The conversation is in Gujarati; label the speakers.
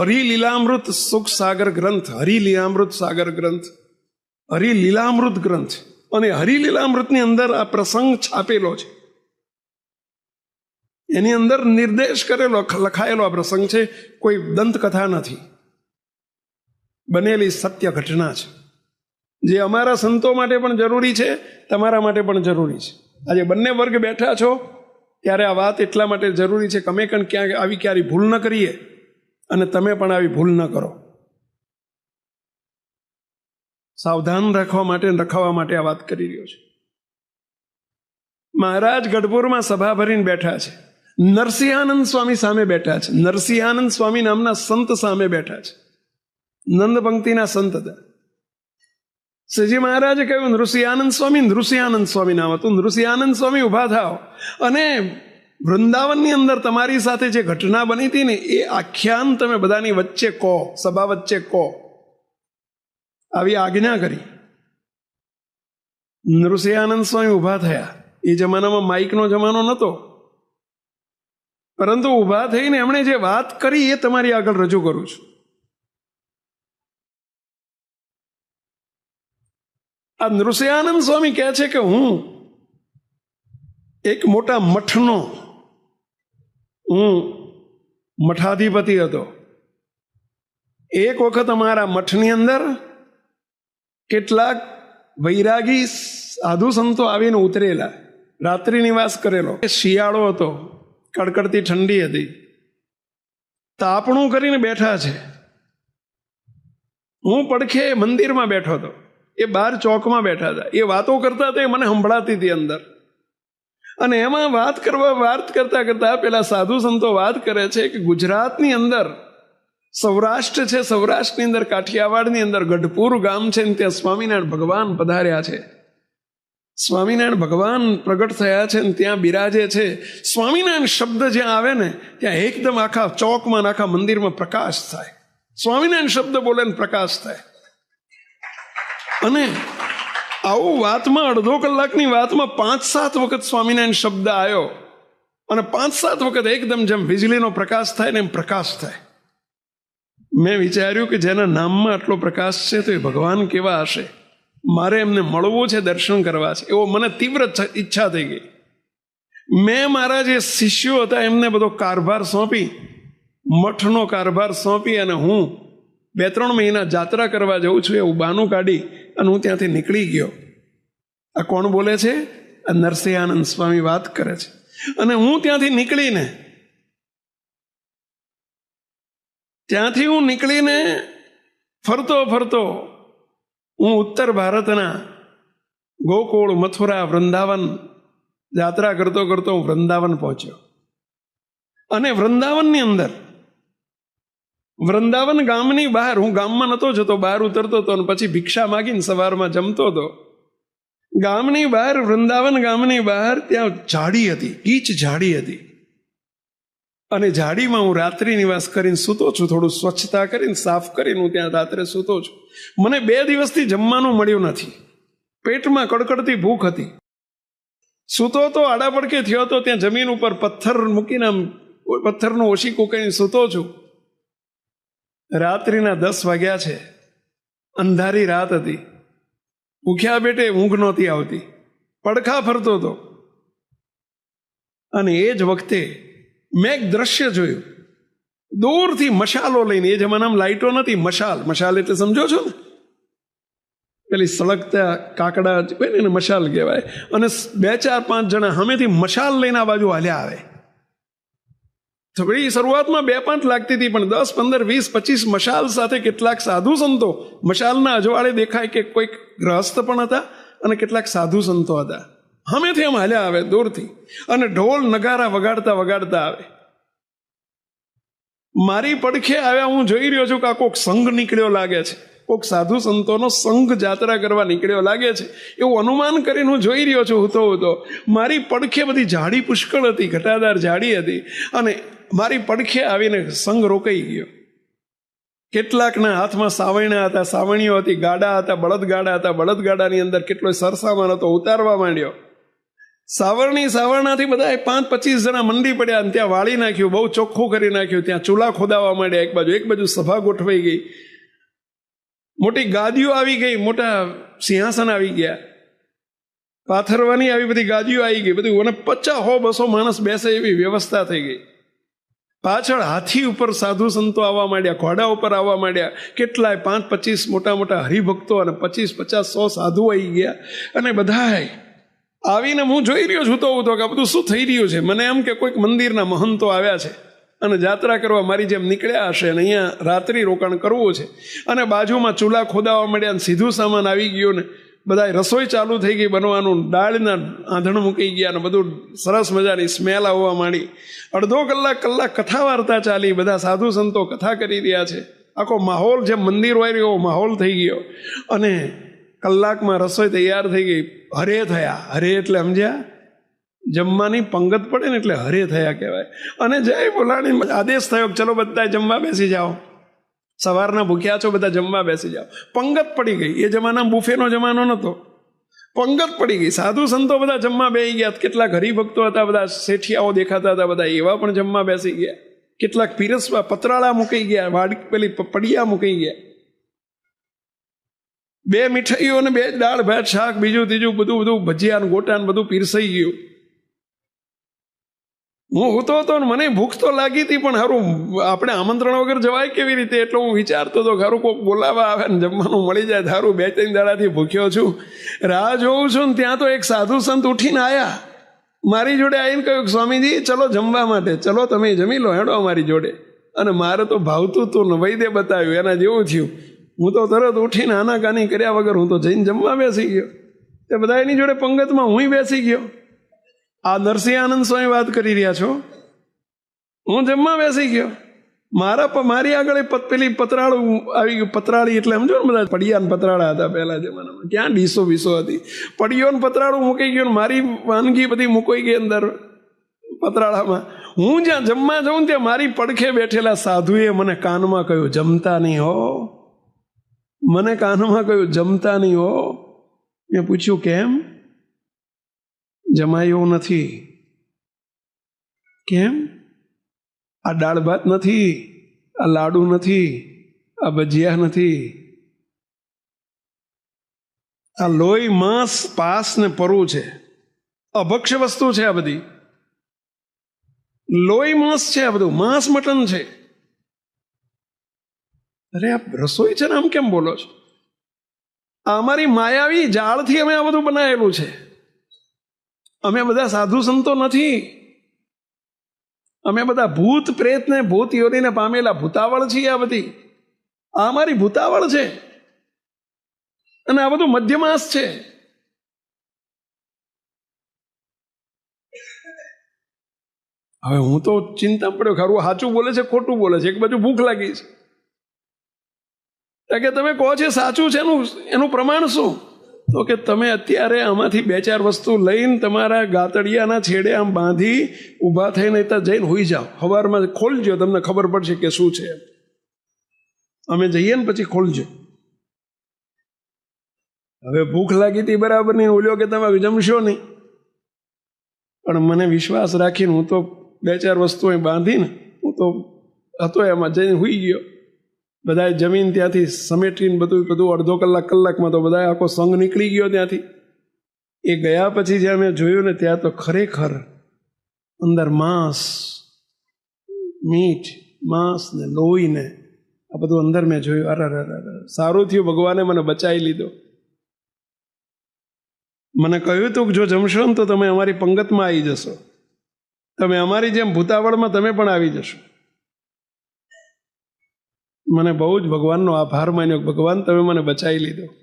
Speaker 1: હરિલીલામૃત સુખ સાગર ગ્રંથ હરિલીલામૃત સાગર ગ્રંથ હરિલીલામૃત ગ્રંથ અને હરિલીલામૃતની અંદર આ પ્રસંગ છાપેલો છે. એની અંદર નિર્દેશ કરેલો, લખાયેલો આ પ્રસંગ છે, કોઈ દંતકથા નથી. બનેલી સત્ય ઘટના છે. જે અમારા સંતો માટે પણ જરૂરી છે, તમારા માટે પણ જરૂરી છે. આજે બંને વર્ગ બેઠા છો, ત્યારે આ વાત એટલા માટે જરૂરી છે, કે અમે પણ ક્યાંક આવી ક્યારેય ભૂલ ન કરીએ. અને તમે પણ આવી ભૂલ ન કરો. સાવધાન રાખવા માટે રખાવવા માટે આ વાત કરી રહ્યો છે. મહારાજ ગઢપુરમાં સભા ભરીને બેઠા છે. નરસિંહાનંદ સ્વામી સામે બેઠા છે. નરસિંહાનંદ સ્વામી નામના સંત સામે બેઠા છે. નંદ પંક્તિના સંત હતા. શ્રીજી મહારાજે કહ્યું, નૃસિંહાનંદ સ્વામી નૃસિંહાનંદ સ્વામી નામ હતું. નૃસિંહાનંદ સ્વામી ઊભા થાવ અને વૃંદાવનની અંદર તમારી સાથે જે ઘટના બની હતી ને, એ આખ્યાન તમે બધાની વચ્ચે કહો, સભા વચ્ચે કહો. આવી આજ્ઞા કરી. નૃસિંહાનંદ સ્વામી ઊભા થયા. એ જમાનામાં માઇકનો જમાનો નહોતો. પરંતુ ઊભા થઈને એમણે જે વાત કરી એ તમારી આગળ રજૂ કરું છું. આ નૃસિંહાનંદ સ્વામી કહે છે કે હું એક મોટા મઠનો હું મઠાધિપતિ હતો. એક વખત અમારા મઠની અંદર કેટલાક વૈરાગી સાધુ સંતો આવીને ઉતરેલા. રાત્રિ નિવાસ કરેલો. શિયાળો હતો. કડકડતી ઠંડી હતી. તાપણું કરીને બેઠા છે. હું પડખે મંદિરમાં બેઠો હતો. એ બાર ચોકમાં બેઠા હતા. એ વાતો કરતા હતા એ મને સંભળાતી હતી અંદર. અને એમાં વાત કરવા, વાત કરતા કરતા પેલા સાધુ સંતો વાત કરે છે કે ગુજરાતની અંદર, સૌરાષ્ટ્ર છે, સૌરાષ્ટ્રની અંદર કાઠિયાવાડની અંદર ગઢપુર ગામ છે ને ત્યાં સ્વામિનારાયણ ભગવાન પધાર્યા છે. સ્વામિનારાયણ ભગવાન પ્રગટ થયા છે ને ત્યાં બિરાજે છે. સ્વામિનારાયણ શબ્દ જ્યાં આવે ને, ત્યાં એકદમ આખા ચોકમાં આખા મંદિરમાં પ્રકાશ થાય. સ્વામિનારાયણ શબ્દ બોલે પ્રકાશ થાય. અને આવું વાતમાં અડધો કલાકની વાતમાં પાંચ સાત વખત સ્વામિનારાયણ શબ્દ આવ્યો અને પાંચ સાત વખત એકદમ જેમ વીજળીનો પ્રકાશ થાય ને એમ પ્રકાશ થાય. મેં વિચાર્યું કે જેના નામમાં આટલો પ્રકાશ છે તો એ ભગવાન કેવા હશે? મારે એમને મળવું છે, દર્શન કરવા છે. એવો મને તીવ્ર ઈચ્છા થઈ ગઈ. મેં મારા જે શિષ્યો હતા એમને બધો કારભાર સોંપી, મઠનો કારભાર સોંપી અને હું બે ત્રણ મહિના જાત્રા કરવા જઉં છું એવું બાનું કાઢી અને હું ત્યાંથી નીકળી ગયો. આ કોણ બોલે છે? આ નરસિંહાનંદ સ્વામી વાત કરે છે. અને હું ત્યાંથી નીકળીને, ત્યાંથી હું નીકળીને ફરતો ફરતો હું ઉત્તર ભારતના ગોકુળ, મથુરા, વૃંદાવન જાત્રા કરતો કરતો હું વૃંદાવન પહોંચ્યો. અને વૃંદાવનની અંદર વૃંદાવન ગામની બહાર, હું ગામમાં નહોતો જતો, બહાર ઉતરતો હતો અને પછી ભિક્ષા માગીને સવારમાં જમતો હતો. ગામની બહાર, વૃંદાવન ગામની બહાર ત્યાં ઝાડી હતી, કીચ ઝાડી હતી. અને ઝાડીમાં હું રાત્રિ નિવાસ કરીને સૂતો છું, થોડું સ્વચ્છતા કરીને, સાફ કરીને હું ત્યાં રાત્રે સૂતો છું. મને બે દિવસથી જમવાનું મળ્યું નથી. પેટમાં કડકડતી ભૂખ હતી. સૂતો તો આડા પડકે થયો હતો, ત્યાં જમીન ઉપર પથ્થર મૂકીને પથ્થરનું ઓછી કૂકીને સૂતો છું. રાત્રિના દસ વાગ્યા છે. અંધારી રાત હતી. ભૂખ્યા બેટે ઊંઘ નહોતી આવતી. પડખા ફરતો હતો. અને એ જ વખતે મેં એક દ્રશ્ય જોયું. દૂરથી મશાલો લઈને, એ જમાનામાં લાઈટો નથી મશાલ. મશાલ એટલે સમજો છો ને? પેલી સળગતા કાકડા હોય ને મશાલ કહેવાય. અને બે ચાર પાંચ જણા હમેથી મશાલ લઈને આ બાજુ હાલ્યા આવે. થોડી શરૂઆતમાં બે પાંચ લાગતી હતી, પણ દસ, પંદર, વીસ, પચીસ મશાલ સાથે કેટલાક સાધુ સંતો મશાલના અજવાળે દેખાય કે કોઈક ગ્રહસ્થ પણ હતા અને કેટલાક સાધુ સંતો હતા. હમેથી એમ હાલ્યા આવે, દૂરથી. અને ઢોલ નગારા વગાડતા વગાડતા આવે. મારી પડખે આવ્યા હું જોઈ રહ્યો છું કે આ કોઈક સંઘ નીકળ્યો લાગે છે. કોઈક સાધુ સંતોનો સંઘ જાત્રા કરવા નીકળ્યો લાગે છે. એવું અનુમાન કરીને હું જોઈ રહ્યો છું હું તો હું તો મારી પડખે બધી ઝાડી પુષ્કળ હતી, ઘટાદાર ઝાડી હતી. અને મારી પડખે આવીને સંઘ રોકાઈ ગયો. કેટલાકના હાથમાં સાવરણા હતા સાવણીઓ હતી, ગાડા હતા, બળદગાડા હતા. બળદગાડાની અંદર કેટલો સરસામાન હતો, ઉતારવા માંડ્યો. સાવરણી સાવરણાથી બધા પાંચ પચીસ જણા મંડી પડ્યા અને ત્યાં વાળી નાખ્યું, બહુ ચોખ્ખું કરી નાખ્યું. ત્યાં ચૂલા ખોદાવા માંડ્યા. એક બાજુ એક બાજુ સભા ગોઠવાઈ ગઈ. મોટી ગાદીઓ આવી ગઈ, મોટા સિંહાસન આવી ગયા. પાથરવાની આવી બધી ગાદીઓ આવી ગઈ. બધું, અને પચાસ હો બસો માણસ બેસે એવી વ્યવસ્થા થઈ ગઈ. પાછળ હાથી ઉપર સાધુ સંતો આવવા માંડ્યા, ઘોડા ઉપર આવવા માંડ્યા. કેટલાય પાંચ, પચીસ મોટા મોટા હરિભક્તો અને પચીસ, પચાસ, સો સાધુ આવી ગયા. અને બધાય આવીને હું જોઈ રહ્યો છું તો તો કે આ બધું શું થઈ રહ્યું છે? મને એમ કે કોઈક મંદિરના મહંતો આવ્યા છે અને જાત્રા કરવા મારી જેમ નીકળ્યા હશે અને અહીંયા રાત્રિ રોકાણ કરવું છે. અને બાજુમાં ચૂલા ખોદાવા માંડ્યા અને સીધું સામાન આવી ગયું ને બધા રસોઈ ચાલુ થઈ ગઈ બનવાનું દાળના આંધણ મૂકી ગયા અને બધું સરસ મજાની સ્મેલ આવવા માંડી. અડધો કલાક કલાક કથા વાર્તા ચાલી, બધા સાધુ સંતો કથા કરી રહ્યા છે. આખો માહોલ જેમ મંદિર હોય એવો માહોલ થઈ ગયો. અને કલાકમાં રસોઈ તૈયાર થઈ ગઈ. હરે થયા. હરે એટલે સમજ્યા? જમવાની પંગત પડે ને એટલે હરે થયા કહેવાય. અને જય બોલાણી આદેશ થયો ચલો બધા જમવા બેસી જાઓ. સવારના ભૂખ્યા છો, બધા જમવા બેસી જાઓ. પંગત પડી ગઈ. એ જમાના બુફેનો જમાનો નહોતો પંગત પડી ગઈ. સાધુ સંતો બધા જમવા બેસી ગયા. કેટલાક હરિભક્તો હતા, બધા શેઠિયાઓ દેખાતા હતા, બધા એવા પણ જમવા બેસી ગયા. કેટલાક પીરસવા, પતરાળા મૂકી ગયા, વાડ, પેલી પડિયા મૂકી ગયા. બે મીઠાઈઓ અને બે દાળ, ભાત, શાક, બીજું, ત્રીજું બધું બધું ભજીયા ને ગોટા ને બધું પીરસાઈ ગયું. હું હોતો હતો ને મને ભૂખ તો લાગી હતી, પણ સારું આપણે આમંત્રણ વગર જવાય કેવી રીતે? એટલે હું વિચારતો હતો ખરું કોઈક બોલાવા આવે ને જમવાનું મળી જાય સારું બે ત્રણ દાડાથી ભૂખ્યો છું. રાહ જોઉં છું ને ત્યાં તો એક સાધુ સંત ઉઠીને આવ્યા મારી જોડે આવીને કહ્યું, સ્વામીજી, ચલો જમવા માટે, ચલો તમે જમી લો, હેડો અમારી જોડે. અને મારે તો ભાવતું તું ને વૈદે બતાવ્યું, એના જેવું થયું. હું તો તરત ઉઠીને આનાકાની કર્યા વગર હું તો જઈને જમવા બેસી ગયો. તે બધા એની જોડે પંગતમાં હું બેસી ગયો. આ નરસિંહ આનંદ સ્વામી વાત કરી રહ્યા છો? હું જમવા બેસી ગયો. મારા મારી આગળ પત, પેલી પતરાળું આવી ગયું. પતરાળી એટલે સમજો ને બધા પડિયા પતરાળા હતા પહેલા જમાનામાં. ક્યાં ડીસો બીસો હતી. પડિયો ને પતરાળું મૂકી ગયું મારી વાનગી બધી મૂકાઈ ગઈ અંદર પતરાળામાં. હું જ્યાં જમવા જાઉં ત્યાં મારી પડખે બેઠેલા સાધુએ મને કાનમાં કહ્યું, જમતા નહીં હો. મને કાનમાં કહ્યું, જમતા નહીં હો. મેં પૂછ્યું, કેમ? જમાય નથી. કેમ? આ દાળ ભાત નથી, આ લાડુ નથી, આ ભજીયા નથી. આ લોહી માંસ પાસ ને પરવું છે. અભક્ષ્ય વસ્તુ છે આ બધી. લોહી માંસ છે આ બધું. માંસ મટન છે. અરે આ રસોઈ છે ને આમ કેમ બોલો છો? આ અમારી માયાવી જાળથી અમે આ બધું બનાવેલું છે. અમે બધા સાધુ સંતો નથી. અમે બધા ભૂત પ્રેતને ભૂત યોનીને પામેલા ભૂતાવળ છીએ આ બધી. આ અમારી ભૂતાવળ છે. અને આ બધું મધ્યમાસ છે. હવે હું તો ચિંતા પડ્યો, ખરું, સાચું બોલે છે, ખોટું બોલે છે, એક બાજુ ભૂખ લાગી છે. કે તમે કહો છો સાચું છે એનું એનું પ્રમાણ શું? તો કે તમે અત્યારે આમાંથી બે ચાર વસ્તુ લઈને તમારા ગાતડિયાના છેડે આમ બાંધી ઊભા થઈને ત્યાં જઈને હોઈ જાઓ. સવારમાં ખોલજો, તમને ખબર પડશે કે શું છે. અમે જઈએ ને પછી ખોલજો. હવે ભૂખ લાગી હતી બરાબર નહીં, ઓલ્યો કે તમે જમશો નહીં. પણ મને વિશ્વાસ રાખીને હું તો બે ચાર વસ્તુ અહીં બાંધીને હું તો હતો એમાં જઈને હોઈ ગયો. બધાએ જમીન ત્યાંથી સમેટીને બધું બધું અડધો કલાક કલાકમાં તો બધાએ આખો સંઘ નીકળી ગયો ત્યાંથી. એ ગયા પછી જ્યાં મેં જોયું ને ત્યાં તો ખરેખર અંદર માંસ, મીઠ, માંસ ને લોહી ને આ બધું અંદર મેં જોયું. અરે અરે સારું થયું, ભગવાને મને બચાવી લીધો. મને કહ્યું હતું કે જો જમશો ને તો તમે અમારી પંગતમાં આવી જશો. તમે અમારી જેમ ભૂતાવળમાં તમે પણ આવી જશો. મને બહુ જ ભગવાનનો આભાર માન્યો. ભગવાન તમે મને બચાવી લીધો.